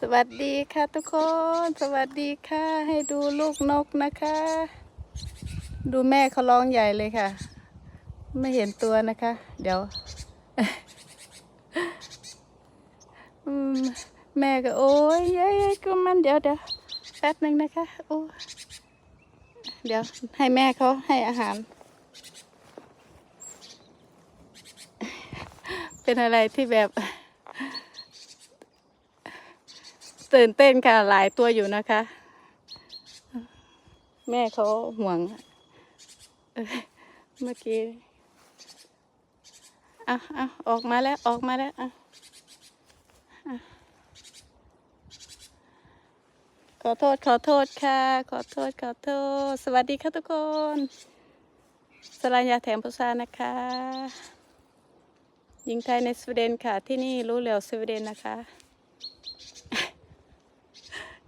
สวัสดีค่ะทุกคน สวัสดีค่ะ ให้ดูลูกนกนะคะ ดูแม่เขาร้องใหญ่เลยค่ะ ไม่เห็นตัวนะคะ เดี๋ยวแม่ก็โอ้ยเย้ยก็มันเดี๋ยวเดี๋ยวแป๊บหนึ่งนะคะโอ้เดี๋ยวให้แม่เขาให้อาหาร เป็นอะไรที่แบบ ตื่นเต้นค่ะหลายตัวอยู่นะคะ แม่เขาห่วงเมื่อกี้อะอะออกมาแล้วออกมาแล้วอะขอโทษขอโทษค่ะ ขอโทษขอโทษ สวัสดีค่ะทุกคนสลายาแถมพุทรานะคะหญิงไทยในสวีเดนค่ะ ที่นี่รู้เหลียวสวีเดนนะคะ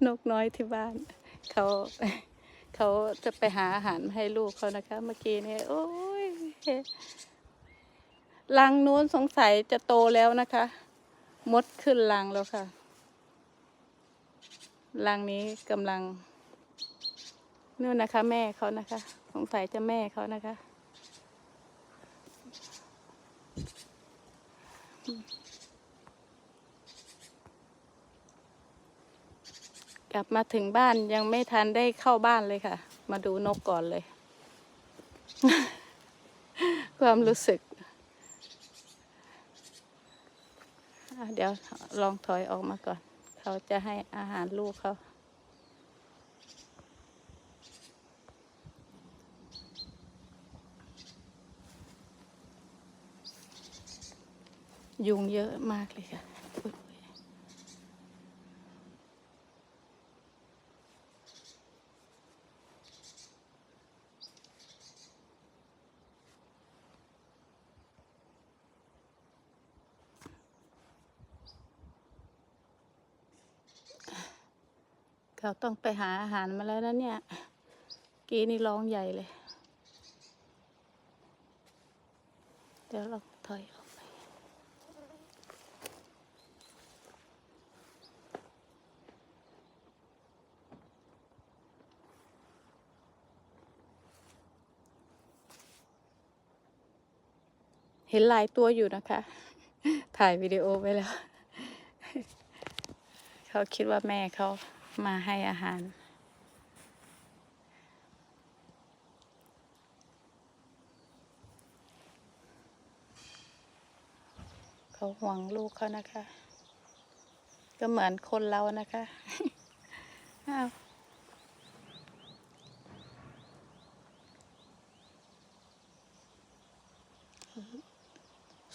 นกน้อยที่บ้านเขาเขาจะไปหาอาหารให้ลูกเขานะคะ เมื่อกี้เนี่ยโอ้ยรังนู้นสงสัยจะโตแล้วนะคะ มดขึ้นรังแล้วค่ะรังนี้กำลังนู่นนะคะ แม่เขานะคะ สงสัยจะแม่เขานะคะ กลับมาถึงบ้านยังไม่ทันได้เข้าบ้านเลยค่ะ มาดูนกก่อนเลย ความรู้สึก เดี๋ยวลองถอยออกมาก่อน เขาจะให้อาหารลูกเขายุงเยอะมากเลยค่ะอุ๊ย เขาต้องไปหาอาหารมาแล้วนะเนี่ย กีนี่ร้องใหญ่เลย เดี๋ยวเราถอยออกไป เห็นหลายตัวอยู่นะคะ ถ่ายวิดีโอไว้แล้ว เขาคิดว่าแม่เขา มาให้อาหาร เขาห่วงลูกเขานะคะ ก็เหมือนคนเรานะคะอ้าว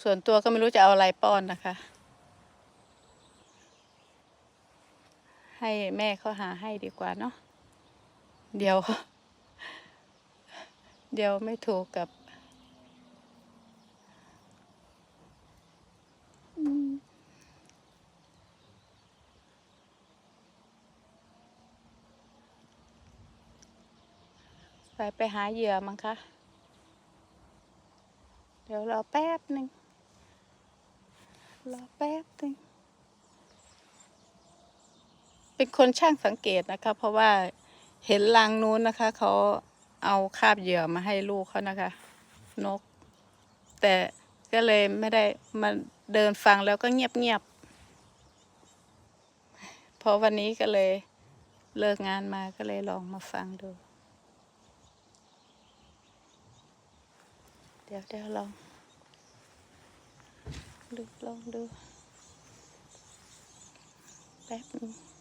ส่วนตัวก็ไม่รู้จะเอาอะไรป้อนนะคะ ให้แม่เขาหาให้ดีกว่าเนาะเดี๋ยว เดี๋ยวไม่ถูกกับไปไปหาเหยื่อมั้งคะ เดี๋ยวรอแป๊บหนึ่งรอแป๊บหนึ่ง เป็นคนช่างสังเกตนะคะ เพราะว่าเห็นรังนู้นนะคะเขาเอาคาบเหยื่อมาให้ลูกเขานะคะ นก แต่ก็เลยไม่ได้มาเดินฟังแล้วก็เงียบเงียบๆพอวันนี้ก็เลยเลิกงานมาก็เลยลองมาฟังดู เดี๋ยวเดี๋ยวลองดูลองดูแป๊บนึง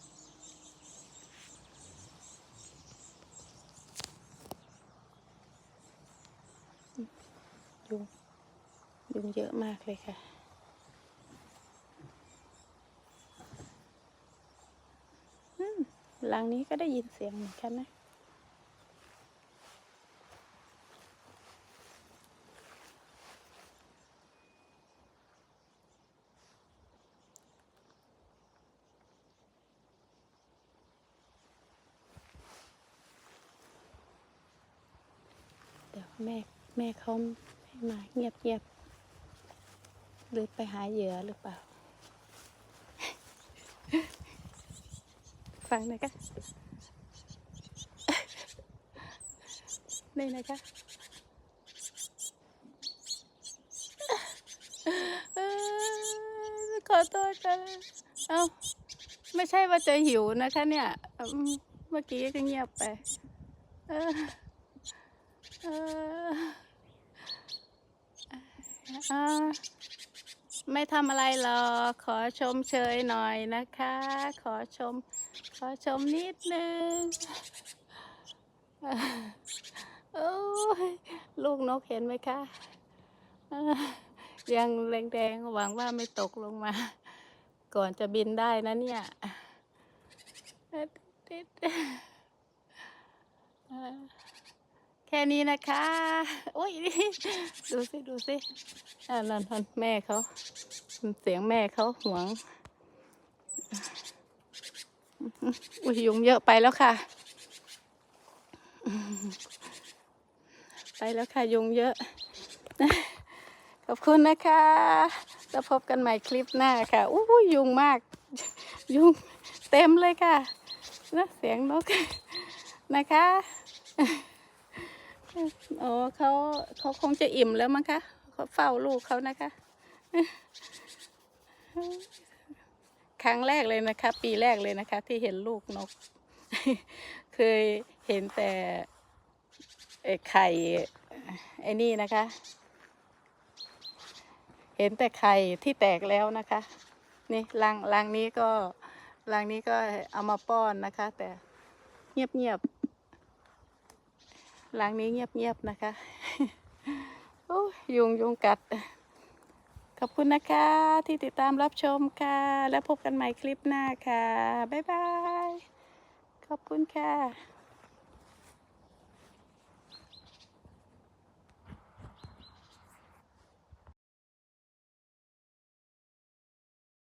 ยุง ยุงเยอะมากเลยค่ะ หลังนี้ก็ได้ยินเสียงเหมือนกันนะเดี๋ยวแม่แม่เขา มาเงียบเงียบๆหรือไปหาเหยื่อหรือเปล่า ฟังหนะคะนี่นะคะขอโทษค่ะเอ้าไม่ใช่ว่าจะหิวนะคะเนี่ย เมื่อกี้ก็เงียบไป เออเออ ไม่ทำอะไรหรอกขอชมเชยหน่อยนะคะ ขอชม ขอชมนิดนึงโอ้ยลูกนกเห็นไหมคะ ยังแดงๆหวังว่าไม่ตกลงมา ก่อนจะบินได้นะเนี่ย แค่นี้นะคะโอ้ยดูสิดูสิอ่านั่นนั่นแม่เขาเสียงแม่เขาหวง อุ้ยยุงเยอะไปแล้วค่ะ ไปแล้วค่ะยุงเยอะ ขอบคุณนะคะ แล้วพบกันใหม่คลิปหน้าค่ะอู้ยยุงมาก ยุงเต็มเลยค่ะนะเสียงนกนะคะ โอ้เขาเขาคงจะอิ่มแล้วมั้งคะเขาเฝ้าลูกเขานะคะ ครั้งแรกเลยนะคะ ปีแรกเลยนะคะ ที่เห็นลูกนก เคยเห็นแต่ไข่ไอ้นี่นะคะ เห็นแต่ไข่ที่แตกแล้วนะคะ นี่รังรังนี้ก็รังนี้ก็เอามาป้อนนะคะ แต่เงียบเงียบ หลังนี้เงียบๆนะคะโอ้ยยุงยุงกัด ขอบคุณนะคะที่ติดตามรับชมค่ะ แล้วพบกันใหม่คลิปหน้าค่ะ บ๊ายบาย ขอบคุณค่ะ